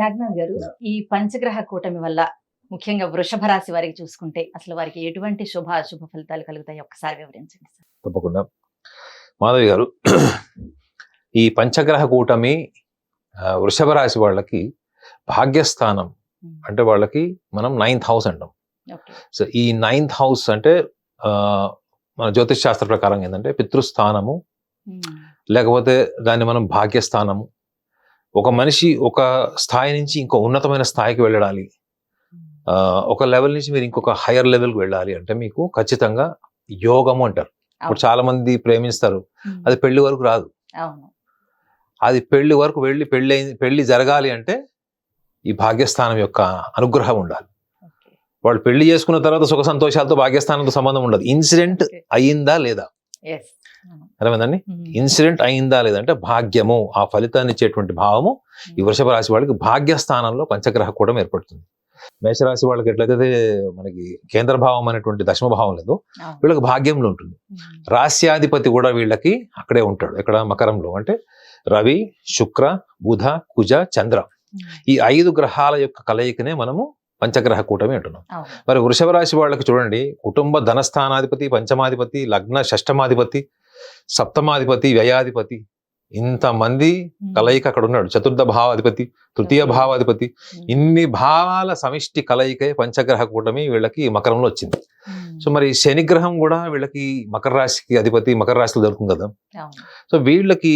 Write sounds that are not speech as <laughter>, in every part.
నాగనాథ్ గారు ఈ పంచగ్రహ కూటమి వల్ల ముఖ్యంగా వృషభ రాశి వారికి చూసుకుంటే అసలు వారికి ఎటువంటి శుభ అశుభ ఫలితాలు కలుగుతాయి? ఒక్కసారి వివరించండి సార్. తప్పకుండా. మాధవి గారు ఈ పంచగ్రహ కూటమి వృషభ రాశి వాళ్ళకి భాగ్యస్థానం. అంటే వాళ్ళకి మనం నైన్త్ హౌస్ అంటాం. సో ఈ నైన్త్ హౌస్ అంటే మన జ్యోతిష్ శాస్త్ర ప్రకారం ఏంటంటే పితృస్థానము లేకపోతే దాన్ని మనం భాగ్యస్థానము ఒక మనిషి ఒక స్థాయి నుంచి ఇంకో ఉన్నతమైన స్థాయికి వెళ్ళాలి ఆ, ఒక లెవెల్ నుంచి మీరు ఇంకొక హైయర్ లెవెల్కి వెళ్ళాలి అంటే మీకు ఖచ్చితంగా యోగము అంటారు. ఇప్పుడు చాలా మంది ప్రేమిస్తారు. అది పెళ్ళి వరకు రాదు. అది పెళ్ళి వరకు వెళ్ళి అయింది పెళ్ళి జరగాలి అంటే ఈ భాగ్యస్థానం యొక్క అనుగ్రహం ఉండాలి. వాళ్ళు పెళ్ళి చేసుకున్న తర్వాత సుఖ సంతోషాలతో భాగ్యస్థానంతో సంబంధం ఉండదు. ఇన్సిడెంట్ అయ్యిందా లేదా? అర్థమైందండి? ఇన్సిడెంట్ అయిందా లేదా అంటే భాగ్యము ఆ ఫలితాన్ని ఇచ్చేటువంటి భావము ఈ వృషభ రాశి వాళ్ళకి భాగ్యస్థానంలో పంచగ్రహ కూడా ఏర్పడుతుంది. మేషరాశి వాళ్ళకి ఎట్లయితే మనకి కేంద్ర భావం అనేటువంటి దశమ భావం లేదు వీళ్ళకి భాగ్యంలో ఉంటుంది. రాస్యాధిపతి కూడా వీళ్ళకి అక్కడే ఉంటాడు ఇక్కడ మకరంలో. అంటే రవి శుక్ర బుధ కుజ చంద్ర. ఈ ఐదు గ్రహాల యొక్క కలయికనే మనము పంచగ్రహ కూటమి అంటున్నాం. మరి వృషభ రాశి వాళ్ళకి చూడండి కుటుంబ ధనస్థానాధిపతి పంచమాధిపతి లగ్న షష్టమాధిపతి సప్తమాధిపతి వ్యయాధిపతి ఇంతమంది కలయిక అక్కడ ఉన్నాడు చతుర్థ భావాధిపతి తృతీయ భావాధిపతి ఇన్ని భావాల సమిష్టి కలయికే పంచగ్రహ కూటమి వీళ్ళకి మకరంలో వచ్చింది. సో మరి శనిగ్రహం కూడా వీళ్ళకి మకర రాశికి అధిపతి మకర రాశిలో దొరుకుతుంది కదా. సో వీళ్ళకి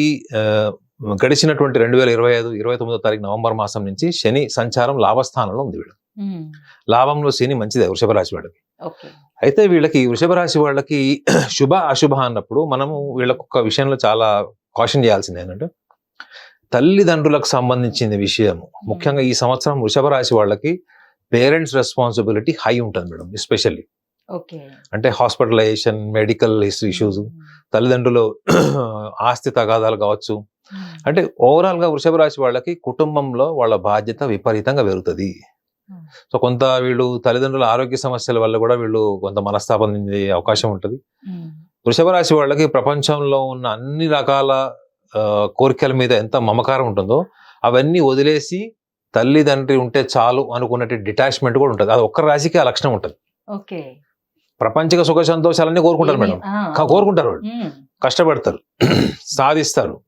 గడిచినటువంటి రెండు వేల ఇరవై ఐదు ఇరవై తొమ్మిదో తారీఖు నవంబర్ మాసం నుంచి శని సంచారం లాభస్థానంలో ఉంది వీళ్ళు లాభంలో శని మంచిదే వృషభ రాశి వాళ్ళకి. ఓకే అయితే వీళ్ళకి వృషభ రాశి వాళ్ళకి <clears throat> శుభ అశుభ అన్నప్పుడు మనము వీళ్ళకి ఒక విషయంలో చాలా కాషన్ చేయాల్సింది ఏంటంటే తల్లిదండ్రులకు సంబంధించిన విషయం ముఖ్యంగా ఈ సంవత్సరం వృషభ రాశి వాళ్ళకి పేరెంట్స్ రెస్పాన్సిబిలిటీ హై ఉంటుంది మేడం ఎస్పెషల్లీ. ఓకే. అంటే హాస్పిటలైజేషన్ మెడికల్ ఇష్యూస్ తల్లిదండ్రులు <clears throat> ఆస్తి తగాదాలు కావచ్చు. అంటే ఓవరాల్గా వృషభ రాశి వాళ్ళకి కుటుంబంలో వాళ్ళ బాధ్యత విపరీతంగా పెరుగుతుంది. సో కొంత వీళ్ళు తల్లిదండ్రుల ఆరోగ్య సమస్యల వల్ల కూడా వీళ్ళు కొంత మనస్తాపం చెందే అవకాశం ఉంటుంది. వృషభ రాశి వాళ్ళకి ప్రపంచంలో ఉన్న అన్ని రకాల కోరికల మీద ఎంత మమకారం ఉంటుందో అవన్నీ వదిలేసి తల్లిదండ్రి ఉంటే చాలు అనుకున్నట్టు డిటాచ్మెంట్ కూడా ఉంటుంది. అది ఒక్క రాశికి ఆ లక్షణం ఉంటుంది. ఓకే. ప్రపంచక సుఖ సంతోషాలన్నీ కోరుకుంటారు మేడం. కోరుకుంటారు వాళ్ళు. కష్టపడతారు. సాధిస్తారు.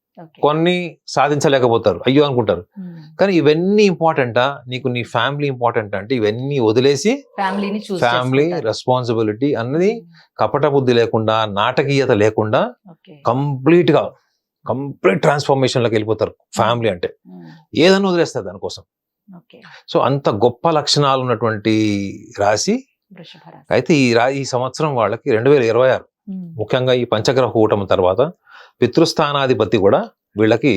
కొన్ని సాధించలేకపోతారు. అయ్యో అనుకుంటారు. కానీ ఇవన్నీ ఇంపార్టెంటా నీకు నీ ఫ్యామిలీ ఇంపార్టెంట్ అంటే ఇవన్నీ వదిలేసి ఫ్యామిలీని ఫ్యామిలీ రెస్పాన్సిబిలిటీ అన్నది కపట బుద్ధి లేకుండా నాటకీయత లేకుండా కంప్లీట్గా కంప్లీట్ ట్రాన్స్ఫర్మేషన్లోకి వెళ్ళిపోతారు ఫ్యామిలీ అంటే. ఏదన్నా వదిలేస్తారు దానికోసం. సో అంత గొప్ప లక్షణాలు ఉన్నటువంటి రాశి అయితే ఈ రా ఈ సంవత్సరం వాళ్ళకి రెండు వేల ఇరవై ఆరు. ముఖ్యంగా ఈ పంచగ్రహ కూటమి తర్వాత పితృస్థానాధిపతి కూడా వీళ్ళకి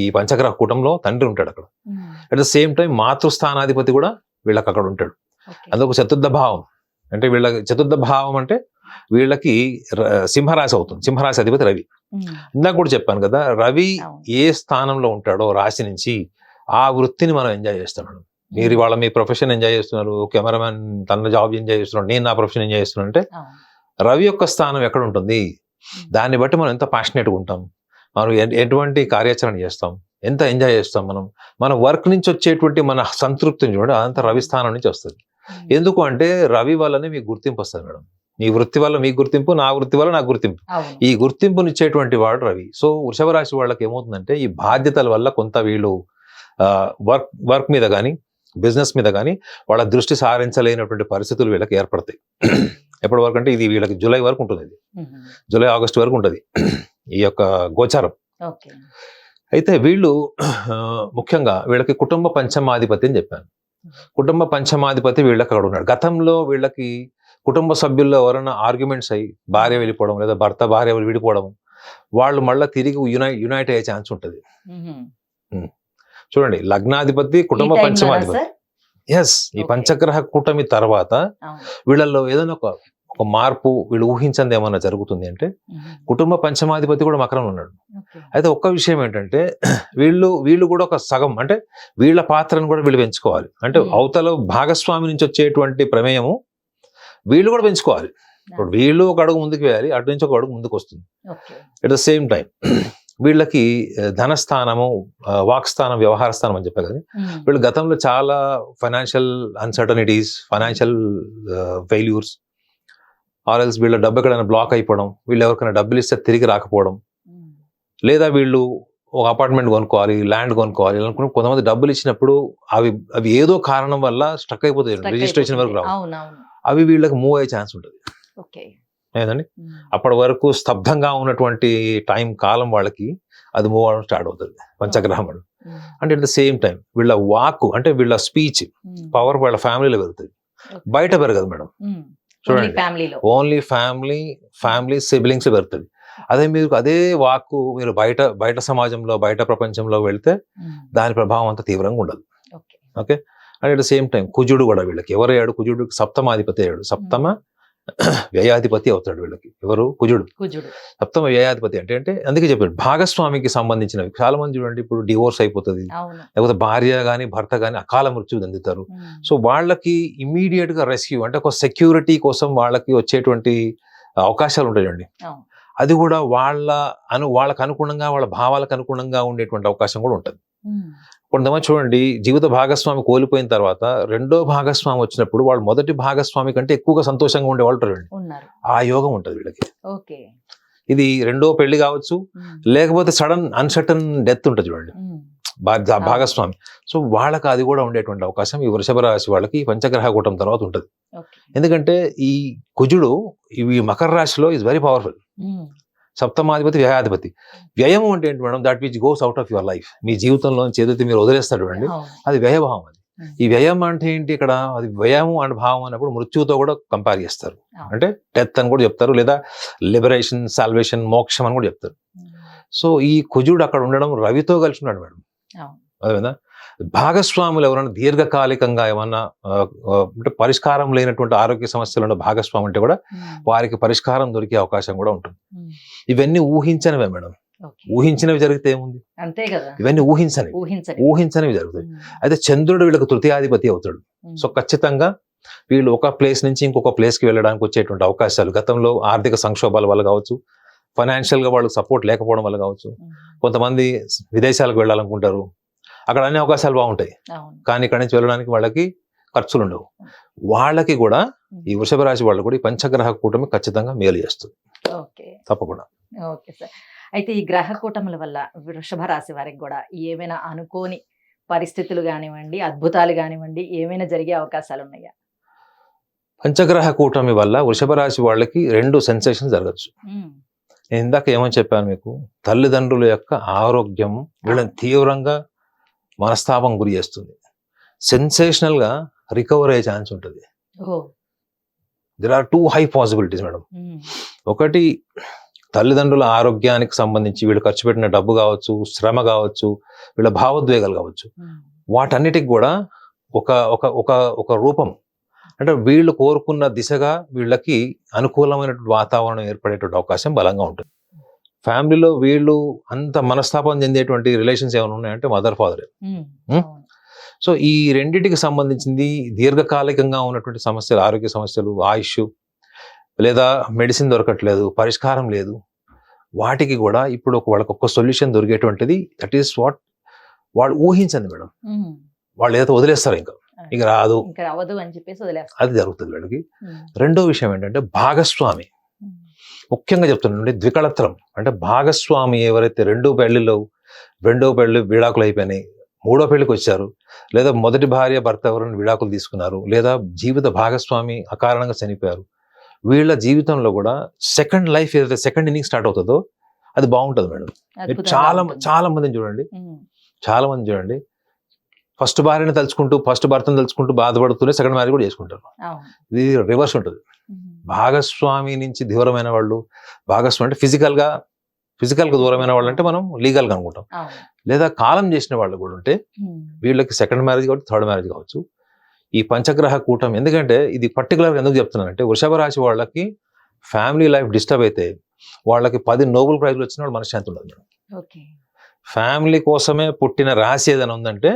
ఈ పంచగ్రహ కూటంలో తండ్రి ఉంటాడు అక్కడ. అట్ ద సేమ్ టైం మాతృస్థానాధిపతి కూడా వీళ్ళకి అక్కడ ఉంటాడు. అదొక చతుర్థ భావం. అంటే వీళ్ళకి చతుర్థ భావం అంటే వీళ్ళకి సింహరాశి అవుతుంది. సింహరాశి అధిపతి రవి. ఇందాక కూడా చెప్పాను కదా రవి ఏ స్థానంలో ఉంటాడో రాశి నుంచి ఆ వృత్తిని మనం ఎంజాయ్ చేస్తున్నాడు. మీరు ఇవాళ మీ ప్రొఫెషన్ ఎంజాయ్ చేస్తున్నారు కెమెరామెన్ తన జాబ్ ఎంజాయ్ చేస్తున్నాడు నేను నా ప్రొఫెషన్ ఎంజాయ్ చేస్తున్నాను అంటే రవి యొక్క స్థానం ఎక్కడ ఉంటుంది? దాన్ని బట్టి మనం ఎంత ప్యాషనెట్గా ఉంటాం. మనం ఎటువంటి కార్యాచరణ చేస్తాం? ఎంత ఎంజాయ్ చేస్తాం మనం? మన వర్క్ నుంచి వచ్చేటువంటి మన సంతృప్తిని చూడండి అదంతా రవి స్థానం నుంచి వస్తుంది. ఎందుకు అంటే రవి వల్లనే మీకు గుర్తింపు వస్తుంది మేడం. నీ వృత్తి వల్ల మీకు గుర్తింపు నా వృత్తి వల్ల నాకు గుర్తింపు. ఈ గుర్తింపునిచ్చేటువంటి వాడు రవి. సో వృషభ రాశి వాళ్ళకి ఏమవుతుందంటే ఈ బాధ్యతల వల్ల కొంత వీళ్ళు వర్క్ వర్క్ మీద కానీ బిజినెస్ మీద కానీ వాళ్ళ దృష్టి సారించలేనటువంటి పరిస్థితులు వీళ్ళకి ఏర్పడతాయి. ఎప్పటి వరకు అంటే ఇది వీళ్ళకి జూలై వరకు ఉంటుంది ఇది జూలై ఆగస్ట్ వరకు ఉంటుంది. ఈ యొక్క గోచారం. అయితే వీళ్ళు ముఖ్యంగా వీళ్ళకి కుటుంబ పంచమాధిపతి అని చెప్పాను. కుటుంబ పంచమాధిపతి వీళ్ళకి అక్కడ ఉన్నాడు. గతంలో వీళ్ళకి కుటుంబ సభ్యుల్లో ఎవరైనా ఆర్గ్యుమెంట్స్ అయ్యి భార్య వెళ్ళిపోవడం లేదా భర్త భార్య విడిపోవడం వాళ్ళు మళ్ళీ తిరిగి యునై యునైట్ అయ్యే ఛాన్స్ ఉంటుంది. చూడండి లగ్నాధిపతి కుటుంబ పంచమాధిపతి. ఎస్ ఈ. పంచగ్రహ కూటమి తర్వాత వీళ్ళల్లో ఏదైనా ఒక ఒక మార్పు వీళ్ళు ఊహించింది ఏమన్నా జరుగుతుంది అంటే కుటుంబ పంచమాధిపతి కూడా మకరంలో ఉన్నాడు. అయితే ఒక్క విషయం ఏంటంటే <clears throat> వీళ్ళు వీళ్ళు కూడా ఒక సగం అంటే వీళ్ళ పాత్రను కూడా వీళ్ళు పెంచుకోవాలి. అంటే. అవతల భాగస్వామి నుంచి వచ్చేటువంటి ప్రమేయము వీళ్ళు కూడా పెంచుకోవాలి. ఇప్పుడు వీళ్ళు ఒక అడుగు ముందుకు వేయాలి అటు నుంచి ఒక అడుగు ముందుకు వస్తుంది. అట్ ద సేమ్ టైం వీళ్ళకి ధనస్థానము వాక్స్థానం వ్యవహార స్థానం అని చెప్పా కదా. వీళ్ళు గతంలో చాలా ఫైనాన్షియల్ అన్సర్టనిటీస్ ఫైనాన్షియల్ ఫెయిల్యూర్స్ ఆర్ఎల్స్ వీళ్ళ డబ్బు ఎక్కడైనా బ్లాక్ అయిపోవడం వీళ్ళు ఎవరికైనా డబ్బులు ఇస్తే తిరిగి రాకపోవడం. లేదా వీళ్ళు ఒక అపార్ట్మెంట్ కొనుక్కోవాలి ల్యాండ్ కొనుక్కోవాలి అనుకుని కొంతమంది డబ్బులు ఇచ్చినప్పుడు అవి అవి ఏదో కారణం వల్ల స్టక్ అయిపోతాయి రిజిస్ట్రేషన్ వరకు. రావు. అవి వీళ్ళకి మూవ్ అయ్యే ఛాన్స్ ఉంటుంది. ఉమ్, అప్పటి వరకు స్తబ్దంగా ఉన్నటువంటి టైం కాలం వాళ్ళకి అది మూవ్ అవడం స్టార్ట్ అవుతుంది పంచగ్రహములు అంటే అట్ ద సేమ్ టైం వీళ్ళ వాక్ అంటే వీళ్ళ స్పీచ్ పవర్ వాళ్ళ ఫ్యామిలీలో పెరుగుతుంది. బయట పెరగదు మేడం. చూడండి. ఓన్లీ ఫ్యామిలీ ఫ్యామిలీ సిబ్లింగ్స్ పెరుగుతుంది. అదే మీరు అదే వాక్కు మీరు బయట బయట సమాజంలో బయట ప్రపంచంలో వెళ్తే దాని ప్రభావం అంత తీవ్రంగా ఉండదు. Okay. And at the same time కుజుడు కూడా వీళ్ళకి ఎవరయ్యాడు కుజుడు సప్తమాధిపతి అయ్యాడు. సప్తమ వ్యయాధిపతి అవుతాడు వీళ్ళకి. ఎవరు? కుజుడు. కుజుడు. సప్తమ వ్యయాధిపతి అంటే అంటే అందుకే చెప్పాడు భాగస్వామికి సంబంధించినవి. చాలా మంది చూడండి ఇప్పుడు డివోర్స్ అయిపోతుంది. లేకపోతే భార్య కానీ భర్త కానీ అకాల మృత్యు చెందుతారు. ఉమ్, సో వాళ్ళకి ఇమీడియట్గా రెస్క్యూ అంటే ఒక సెక్యూరిటీ కోసం వాళ్ళకి వచ్చేటువంటి అవకాశాలు ఉంటాయండి. అది కూడా వాళ్ళ అను వాళ్ళకు అనుగుణంగా వాళ్ళ భావాలకు అనుగుణంగా ఉండేటువంటి అవకాశం కూడా ఉంటుంది. కొంతమంది చూడండి జీవిత భాగస్వామి కోల్పోయిన తర్వాత రెండో భాగస్వామి వచ్చినప్పుడు వాళ్ళు మొదటి భాగస్వామి కంటే ఎక్కువగా సంతోషంగా ఉండే వాళ్ళు ఉంటారండి ఉన్నారు. ఆ యోగం ఉంటుంది వీళ్ళకి. ఓకే. ఇది రెండో పెళ్ళి కావచ్చు లేకపోతే సడన్ అన్సర్టన్ డెత్ ఉంటుంది చూడండి. భాగస్వామి. సో వాళ్ళకి అది కూడా ఉండేటువంటి అవకాశం ఈ వృషభ రాశి వాళ్ళకి ఈ పంచగ్రహ కూటం తర్వాత ఉంటుంది. ఎందుకంటే ఈ కుజుడు ఇవి మకర రాశిలో ఇస్ వెరీ పవర్ఫుల్ సప్తమాధిపతి వ్యయాధిపతి. వ్యయం అంటే ఏంటి madam? That which goes out of your life మీ జీవితంలో ఏదైతే మీరు వదిలేస్తాడు అండి అది వ్యయభావం అది. ఈ వ్యయం అంటే ఏంటి ఇక్కడ? అది వ్యయం అండ్ భావం అన్నప్పుడు మృత్యువుతో కూడా కంపేర్ చేస్తారు. అంటే డెత్ అని కూడా చెప్తారు. లేదా లిబరేషన్ సాల్వేషన్ మోక్షం అని కూడా చెప్తారు. సో ఈ కుజుడు అక్కడ ఉండడం రవితో కలిసి ఉన్నాడు మేడం. అదేవిధంగా భాగస్వాములు ఎవరైనా దీర్ఘకాలికంగా ఏమన్నా అంటే పరిష్కారం లేనటువంటి ఆరోగ్య సమస్యలు ఉన్న భాగస్వామి అంటే కూడా వారికి పరిష్కారం దొరికే అవకాశం కూడా ఉంటుంది. ఇవన్నీ ఊహించనివే మేడం. ఊహించినవి జరిగితే ఏముంది? అంతే కదా. ఇవన్నీ ఊహించని ఊహించనివి. జరుగుతాయి. అయితే చంద్రుడు వీళ్ళకి తృతీయాధిపతి అవుతాడు. సో ఖచ్చితంగా వీళ్ళు ఒక ప్లేస్ నుంచి ఇంకొక place కి వెళ్ళడానికి వచ్చేటువంటి అవకాశాలు గతంలో ఆర్థిక సంక్షోభాల వల్ల కావచ్చు ఫైనాన్షియల్గా వాళ్ళకి సపోర్ట్ లేకపోవడం వల్ల కావచ్చు. కొంతమంది విదేశాలకు వెళ్ళాలనుకుంటారు. అక్కడ అన్ని అవకాశాలు బాగుంటాయి. కానీ ఇక్కడి నుంచి వెళ్ళడానికి వాళ్ళకి ఖర్చులు ఉండవు వాళ్ళకి కూడా ఈ వృషభ రాశి వాళ్ళు కూడా ఈ పంచగ్రహ కూటమి ఖచ్చితంగా మేలు చేస్తుంది. ఓకే. తప్పకుండా. Okay sir. అయితే ఈ గ్రహ కూటముల వల్ల వృషభ రాశి వారికి కూడా ఏమైనా అనుకోని పరిస్థితులు కానివ్వండి అద్భుతాలు కానివ్వండి ఏమైనా జరిగే అవకాశాలు ఉన్నాయా? పంచగ్రహ కూటమి వల్ల వృషభ రాశి వాళ్ళకి రెండు సెన్సేషన్ జరగచ్చు. నేను ఇందాక ఏమని చెప్పాను మీకు? తల్లిదండ్రుల యొక్క ఆరోగ్యం వీళ్ళని తీవ్రంగా మనస్తాపం గురి చేస్తుంది. సెన్సేషనల్గా రికవర్ అయ్యే ఛాన్స్ ఉంటుంది. There are two high possibilities madam ఒకటి తల్లిదండ్రుల ఆరోగ్యానికి సంబంధించి వీళ్ళు ఖర్చు పెట్టిన డబ్బు కావచ్చు శ్రమ కావచ్చు వీళ్ళ భావోద్వేగాలు కావచ్చు. ఉమ్, వాటన్నిటికి కూడా ఒక ఒక ఒక ఒక రూపం. అంటే వీళ్ళు కోరుకున్న దిశగా వీళ్ళకి అనుకూలమైనటువంటి వాతావరణం ఏర్పడేటువంటి అవకాశం బలంగా ఉంటుంది. ఫ్యామిలీలో వీళ్ళు అంత మనస్తాపం చెందేటువంటి రిలేషన్స్ ఏమైనా ఉన్నాయంటే మదర్ ఫాదర్. సో ఈ రెండింటికి సంబంధించింది దీర్ఘకాలికంగా ఉన్నటువంటి సమస్యలు ఆరోగ్య సమస్యలు ఆయుష్ లేదా మెడిసిన్ దొరకట్లేదు పరిష్కారం లేదు. వాటికి కూడా ఇప్పుడు ఒక వాళ్ళకి ఒక సొల్యూషన్ దొరికేటువంటిది దట్ ఈస్ వాట్ వాళ్ళు ఊహించండి మేడం. వాళ్ళు ఏదైతే వదిలేస్తారు ఇంకా ఇక రాదు. అది జరుగుతుంది వీళ్ళకి. రెండో విషయం ఏంటంటే భాగస్వామి. ముఖ్యంగా చెప్తున్నానండి ద్వికళత్రం. అంటే భాగస్వామి ఎవరైతే రెండో పెళ్ళిలో రెండో పెళ్ళి విడాకులు అయిపోయినాయి మూడో పెళ్ళికి వచ్చారు లేదా మొదటి భార్య భర్త ఎవరైనా విడాకులు తీసుకున్నారు లేదా జీవిత భాగస్వామి అకారణంగా చనిపోయారు వీళ్ళ జీవితంలో కూడా సెకండ్ లైఫ్ ఏదైతే సెకండ్ ఇన్నింగ్ స్టార్ట్ అవుతుందో అది బాగుంటుంది మేడం. చాలా. చాలా మందిని చూడండి. చాలా మంది చూడండి. ఫస్ట్ భార్యని తలుచుకుంటూ ఫస్ట్ భర్తను తలుచుకుంటూ బాధపడుతూనే సెకండ్ మ్యారేజ్ కూడా చేసుకుంటారు. ఇది రివర్స్ ఉంటుంది. భాగస్వామి నుంచి దూరమైన వాళ్ళు భాగస్వామి అంటే ఫిజికల్గా ఫిజికల్గా దూరమైన వాళ్ళు అంటే మనం లీగల్గా అనుకుంటాం. లేదా కాలం చేసిన వాళ్ళు కూడా ఉంటే వీళ్ళకి సెకండ్ మ్యారేజ్ కావచ్చు థర్డ్ మ్యారేజ్ కావచ్చు. ఈ పంచగ్రహ కూటం ఎందుకంటే ఇది పర్టికులర్గా ఎందుకు చెప్తున్నానంటే వృషభ రాశి వాళ్ళకి ఫ్యామిలీ లైఫ్ డిస్టర్బ్ అయితే వాళ్ళకి పది నోబెల్ ప్రైజ్లు వచ్చిన వాళ్ళు మనశ్శాంతి ఉండదు మేడం. ఫ్యామిలీ కోసమే పుట్టిన రాశి ఏదైనా ఉందంటే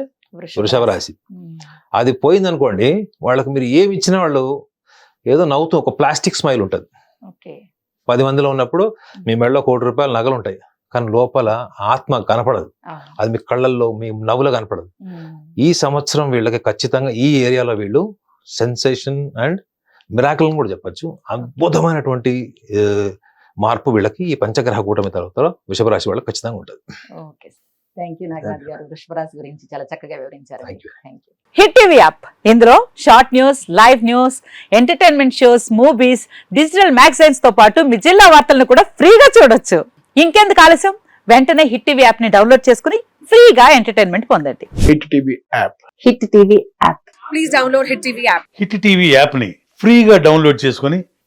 వృషభ రాశి. అది పోయింది అనుకోండి వాళ్ళకి మీరు ఏమి ఇచ్చినా వాళ్ళు ఏదో నవ్వుతూ ఒక ప్లాస్టిక్ స్మైల్ ఉంటుంది. పది మందిలో ఉన్నప్పుడు మీ మెడలో కోటి రూపాయలు నగలు ఉంటాయి కానీ లోపల ఆత్మ కనపడదు. అది మీ కళ్ళల్లో మీ నవ్వులో కనపడదు. ఈ సంవత్సరం వీళ్ళకి ఖచ్చితంగా ఈ ఏరియాలో వీళ్ళు సెన్సేషన్ అండ్ మిరాకిల్ కూడా చెప్పొచ్చు. అద్భుతమైనటువంటి మార్పు వీళ్ళకి ఈ పంచగ్రహ కూటమి తర్వాత వృషభ రాశి వాళ్ళకి ఖచ్చితంగా ఉంటుంది. థ్యాంక్ యూ నాగనాథ్ గారు. వృషభరాశి గురించి చాలా చక్కగా వివరించారు. Thank you. Thank you hit TV app. ఇందులో short news live news entertainment shows movies digital మ్యాగజైన్స్తో పాటు మీ జిల్లా వార్తలను కూడా ఫ్రీగా చూడొచ్చు. ఇంకెందుకు ఆలస్యం? వెంటనే హిట్ టీవీ యాప్ని డౌన్లోడ్ చేసుకుని ఫ్రీగా ఎంటర్టైన్మెంట్ పొందండి. Hit TV app. Hit TV app. Please download Hit TV app. Hit TV యాప్ని ఫ్రీగా డౌన్లోడ్ చేసుకొని